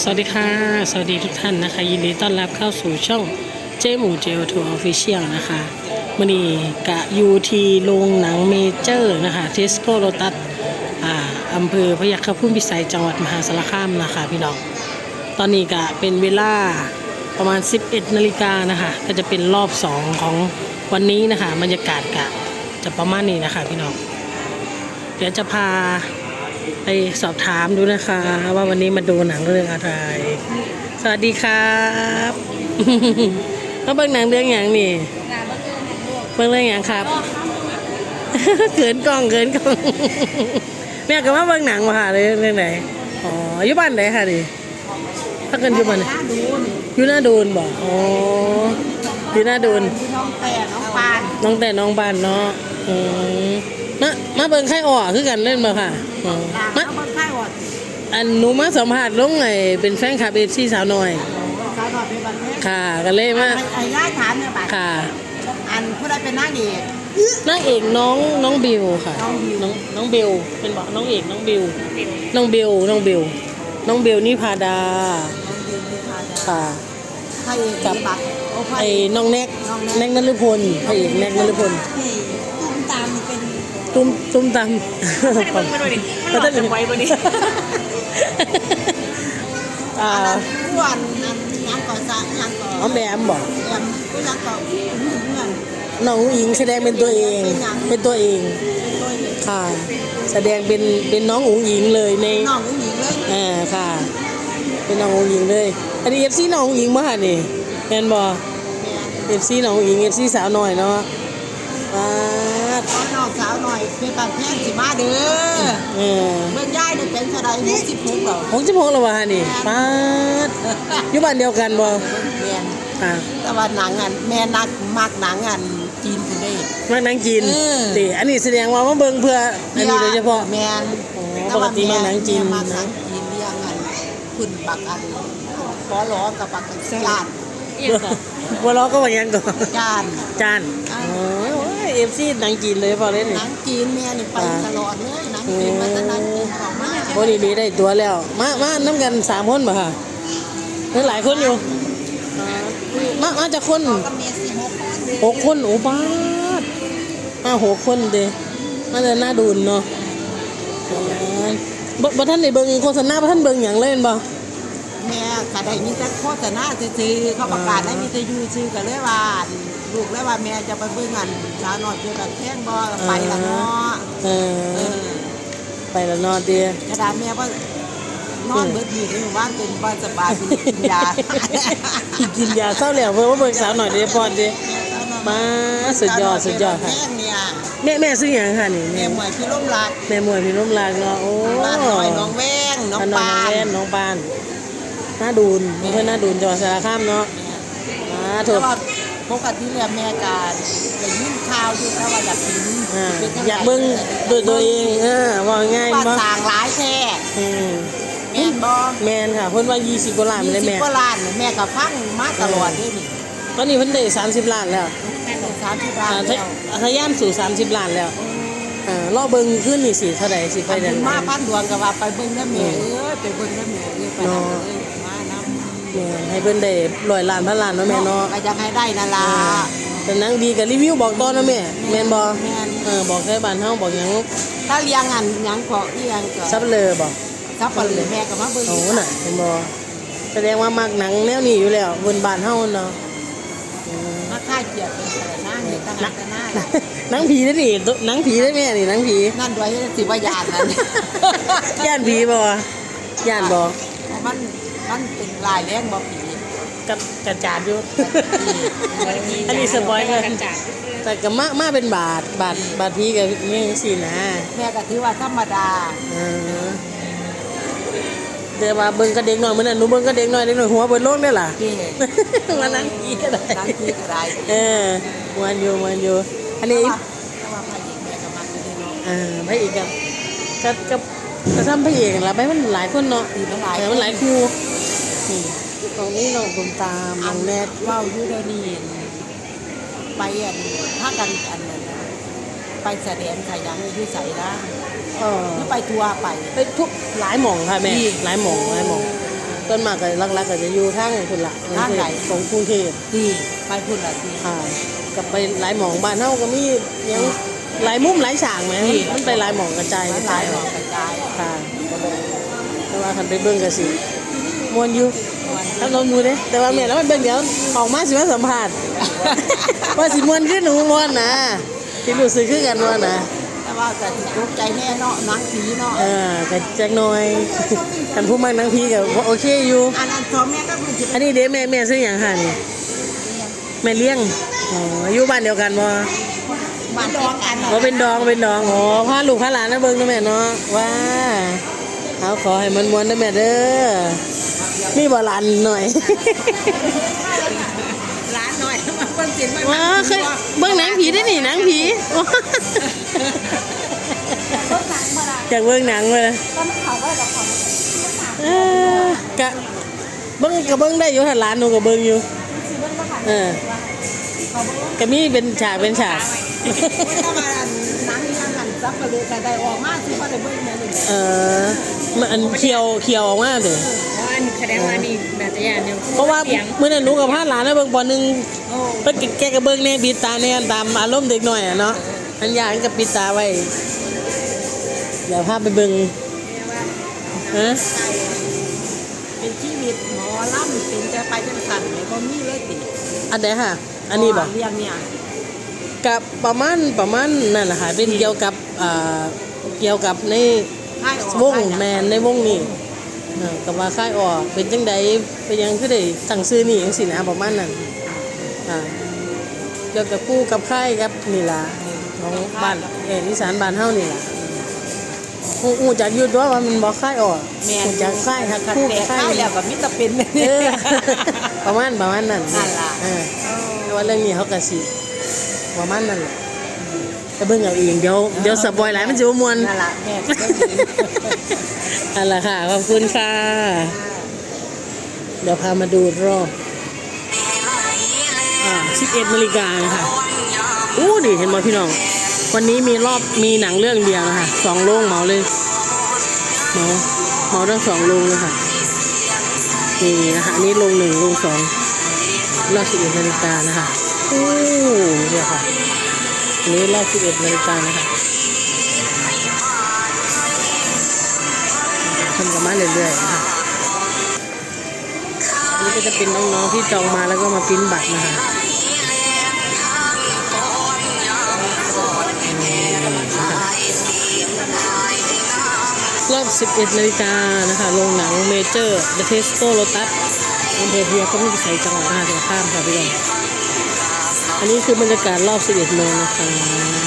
สวัสดีค่ะ สวัสดีทุกท่านนะคะ ยินดีต้อนรับเข้าสู่ช่องเจหมูเจลทัวร์ออฟฟิเชียลนะคะมื่อนี้กะยูทีโรงหนังเมเจอร์นะคะเทสโก้โ t ตัสอ่าอำเภอพยัคฆพุ่มพิสัยจังหวัดมหาสารคามนะคะพี่น้อง ตอนนี้กะเป็นเวลาประมาณ 11นาฬิกานะคะ ก็จะเป็นรอบ 2 ของวันนี้นะคะบรรยากาศกะจะประมาณนี้นะคะพี่น้อง เดี๋ยวจะพา ไปสอบถามดูนะคะ ว่าวันนี้มาดูหนังเรื่องอะไร สวัสดีครับมาเบิ่งหนังเรื่องอย่างนี่เบิ่งเรื่องอย่างครับเขินกล้องเขินกล้องแม่ก็มาเบิ่งหนังมาค่ะเรื่องเรื่องไหนอ๋ออยู่บ้านไหนค่ะดิถ้าเกินอยู่บ้านไหนอยู่หน้าดูนบอกอ๋ออยู่หน้าดูนน้องแต่น้องปานน้องแต่น้องบ้านเนาะอืม มามาเบิ่งไข่อ่อคือกันเล่นมาค่ะอืมหลานมาเขาคนไข้หวัดอันหนูมาสัมภาษณ์ลงไงเป็นแฟนคลับเอซี่สาวน้อย สาวหน่อยเป็นบันเทิงค่ะกันเลยมาไอ้ย่าถามเนี่ยบัดค่ะอันผู้ใดเป็นนางเอกนางเอกน้องน้องบิวค่ะน้องบิวน้องน้องบิวเป็นบอกน้องเอกน้องบิวน้องบิวน้องบิวน้องบิวนิพาดาน้องบิวนิพาดาค่ะ พระเอกกับบักโอ้พระไอ้เอกน้องแน็กแน็กนฤพลพระเอกแน็กนฤพล ที่ตุ้มตามเป็น ตุ้มตุ้มตามไม่ได้เบิ่งมาด้วยดิมันหลอกจะไว้บ่ดิอ่าอันนั้นผู้อันอันยังก่อสร้างยังก่อน้องแบมบอกแอมผู้ยังก่อเงื่อนน้องหญิงแสดงเป็นตัวเอง เป็นตัวเองเป็นตัวเอกค่ะ แสดงเป็นเป็นน้องอุ๋งหญิงเลยในน้องผู้หญิงเลยอ่าค่ะ เป็นน้องอุ๋งหญิงเลย อันนี้เอฟซีน้องอุ๋งหญิงมาค่ะนี่แมนบอแม่เอฟซีน้องอุ๋งหญิงเอฟซีสาวหน่อยเนาะมา ดขอน้องสาวหน่อยเป็นบันแท่งสิมาเด้อเออเบิ่งย่ายนี่เป็นเท่าใดหกสิบหกเหรอหกสิบหกแล้ววะนี่มาดอยู่บ้านเดียวกันบ่แม่นค่ะแต่ว่าหนังอันแม่นักมักหนังอันจีนคุณได้ มาหนังจีนเออ ติอันนี้แสดงว่ามาเบิ่งเพื่ออันนี้โดยเฉพาะ แมนอ๋อปกติมักหนังจีนมักหนังจีนเรียงอันคุณบักอันขอล้อกับบักอันจานบัวล้อก็ว่าหยังก่อนจาน จานอ๋อเอฟซีหนังจีนเลยพอเล่นหนี่นังจีนแม่นี่ไปตลอดเลยหนังจีนมาแต่หนังจีนเข้ามาโบดีดีได้ตัวแล้ว มามาน้ำกันสามคนป่ะค่ะเฮ้ยหลายคนอยู่ มามาจากคนก็เมียสี่หกคนหกคนโอ้บ้าดมาหกคนเด้มาแต่หน้าดูนเนาะอ๋อบ่บ่ท่านได้เบิ่งโฆษณาบ่ท่านเบิ่งหยังเล่นบ่ แม่ก็ได้มีแต่โฆษณาซื่อๆเขาประกาศให้มีแต่อยู่ซื่อก็เลยว่าลูกเลยว่าแม่จะไปเบิ่งอันสาวน้อยเพื่อกันแท่งบ่ไปละเนาะเอเออไปแล้วเนอนเดียกระดาษแม่ว่านอนเบิดอยู่ในหมู่บ้านเป็นบ้านสบายเป็นกินยากินยาเศร้าแล้วเพิ่นว่าเบิ่งสาวหน่อยเด้พอดีมาสุดยอดสุดยอดค่ะ แม่เนี่ยแม่แม่ซื้อหยังค่ะนี่แม่แม่หมวยพี่ล้มรักแม่มวยพี่น้มลางเนาะโอ้บ้านน้อยน้องแว้งน้องน้อยปานแว่นน้องปาน หน้าดูนเพื่อนหน้าดูนจังหวัดสารคามเนาะมาถูแต่ก ว่าปกติแล้วแม่ก็จะยื่นข่าวอยู่แต่ว่าอยากกินอ่าเป็นจังอยากเบิ่งด้วยตัวเองเออว่าง่ายว่าบ่สร้างหลายแท้อืมแม่นบ่แม่นค่ะเพิ่นว่า 20กว่าล้านยี่เลยสิบแม่กว่าล้านเนี่ยแม่ก็ฟังมาตลอดเลยนี่ตอนนี้เพิ่นได้ 30 ล้านแล้วสามสิบล้าอ่านทะแล้วทะยานสู่ 30 ล้านแล้วอ่ารอเบิ่งขึ้นนี่สิเท่าใดสิไปอันเดือนมาพันดวงก็ว่าไปเบิ่งน้ำแม่เอ้ยไปเบิ่งน้ำแม่เอ้ยไปนำเอ้ยมาน้ำแม่นให้เพิ่นได้ร้อยล้านพันล้านเนาะแม่เนาะก็อยากให้ได้นั่นล่ะแต่หนังดีก็รีวิวบอกต่อนะแม่แม่นบ่แม่นเออบอกใช้บ้านเฮาบอกหยังถ้าเลี้ยงอันหยังเกาะเลี้ยงก็ซับเลยบอกซับปะเลยแม่ก็มาเบิ่งโอ้น่ะเห็นบ่แสดงว่ามักหนังแนวนี้อยู่แล้วบนบ้านเฮาเนาะอืมมาค่ายเกียรติเป็นแต่หน้าเห็นตั้งหน้าแต่หน้าหนังผีได้ดิหนังผีได้แม่นี่หนังผีนั่นด้วยสิว่ายานนั่นย่านผีบ่ย่านบ่มัน มันเป็นลายแรงบ่ผีกับกระจาดอยู่ อันนี้สปอยล์กันแต่ก็มามาเป็นบาทบาทบาทผีก็มีจังซี่นะแม่ก็ถือว่าธรรมดาเออแต่ว่าเบิ่งกับเด็กน้อยมื้อนั้นหนูเบิ่งกับเด็กน้อยเด็กน้อยหัวเบิดโลกได้ล่ะที่มานั่งผีก็ได้นั่งผีก็ได้เออมวนอยู่มวนอยู่อันนี้แต่ว่าแต่ว่าพระเอกแม่ก็มักอยู่ด้วยเนาะอ่าพระเอกกับกับกับกับทำพระเอกละไปมันหลายคนเนาะตีมันหลายเออมันหลายครู นี่ตรงนี้น้องตุมตามน้องแนทเว้าอยู่เดี๋ยวนี้ไปอันถ้ากันอันนั้นน่ะไปแสดงขยังอยู่ใส่ละเออหรือไปทัวร์ไป ไปทุกหลายหม่องค่ะแม่ดีหลายหม่องหลายหม่องไปต้นมากก็หลักๆก็จะอยู่ทางคุณละทางไหนของกรุงเทพดีไปพุ่นละดีค่ะกับไปหลายหมองบ้านเฮาก็มีหยังหลายมุมหลายฉากไหมมันไปหลายหมองกระจายกระหลาจายยหลอกกระจายค่ะแต่ว่าคันไปเบิ่งก็สิ ม่วนอยู่ถ้าเราดูเด้แต่ว่าแม่แล้วมันเบิ่งเดี๋ยวออกมาสิมาสัมภาษณ์ว่าสิม่วนคือหนูม่วนนะที่รู้สึกคือกันว่านะแต่ว่าก็สิตกใจแน่เนาะหนังผีเนาะเออก็จักหน่อยกันผู้มักหนังผีก็โอเคอยู่อันนั้นสองแม่ก็เพิ่งสิอันนี้เด้แม่แม่ซื้อหยังค่ะนี่แม่เลี้ยงอ๋ออยู่บ้านเดียวกันบ่บ้านดองกันว่าเป็นดองเป็นดองอ๋อพาลูกพาหลานนะเบิ่งนะแม่เนาะว่าเอาขอให้มันมวนนะแม่เด้อ มีบ่หลานหน่อย ร้านหน่อยมาเพิ่นสิมาว้าเคยเบิ่งหนังผีได้นี่หนังผีอยากเบิ่งหนังเลยเออกะเบิ่งก็เบิ่งได้อยู่ถ้าหลานหนูก็เบิ่งอยู่เออก็มีเป็นฉากเป็นฉากถ้ามาหนังนี่หันซับกระดูกก็ได้ออกมาสิบ่ได้เบิ่งแม่นี่เออมันอันเคียวเคียวออกมาเด้อเพราะอั นแสดงว่านี่แบบจะยานเนี่ยเพราะว่าเสียงเมื่อนั้นหนูกับพาหลานนะเบิ่งปอหนึงโอ้เพิ่นก็แกก็เบิ่งแน่บีบตาแน่ตามอารมณ์เด็กน้อยอะเนาะอันยางก็ปิดตาไว้เดี๋ยวพาไปเบิ่งฮะเป็นชีวิตหมอลำเป็นแต่ไปจังซั่นแม่บ่มีเลยติอันไหนค่ะ อันนี้บ่เรียงเนี่ยกับประมาณประมาณนั่นแหละค่ะเป็นเกี่ยวกับอ่าเกี่ยวกับใน ให้ออกวงให้หยังแมนในวงนี้เออ กับว่าค่ายออกเป็นจังใดเป็นหยังคือได้ตั้งชื่อนี่จังซี่นะประมาณนั้นอ่าเกี่ยวกับคู่กับค่ายกับนี่ล่ะของบ้านเอออีสานบ้านเฮานี่ล่ะฮู้ฮู้จักอยู่ตัวว่ามันบ่ค่ายออกแม่ฮู้จักค่ายหักคันคู่แต่กับค่าค่ายยแล้วก็มีแต่เป็นแม่เออประมาณประมาณนั้นนั่นล่ะเออแต่ว่าเรื่องนี้เขาก็สิประมาณนั้นแหละแต่ เบิ่งเอาเองเดี๋ยวเดี๋ยวสปอยหลายมันสิบ่ม่วนนั่นล่ะแม่ก็ดีอันละค่ะขอบคุณค่ะ เดี๋ยวพามาดูรอบอ่า11นาฬิกานะคะอู้ดิเห็นไหมพี่น้อง วันนี้มีรอบมีหนังเรื่องเดียวนะคะสองโรงเหมาเลยเหมาเหมาทั้งสองโรงเลยค่ะนี่นะคะอันนี้โรงหนึ่งโรงสองรอบ11นาฬิกานะคะอู้เนี่ยค่ะอั นี้รอบ11นาฬิกานะคะทำกันมาเรื่อยๆนะคะนนี้ก็จะเป็นน้องๆที่จองมาแล้วก็มาปริ้นบัตรนะคะรอบ 11นาฬิกานะคะ โรงหนังเมเจอร์เดอะเทสโตโ o ตัสอำเภอเพียก็ไม่ใส่จังหวัดมหาสารคามค่ะพี่น้อง อันนี้คือบรรยากาศรอบ 11โมงนะคะ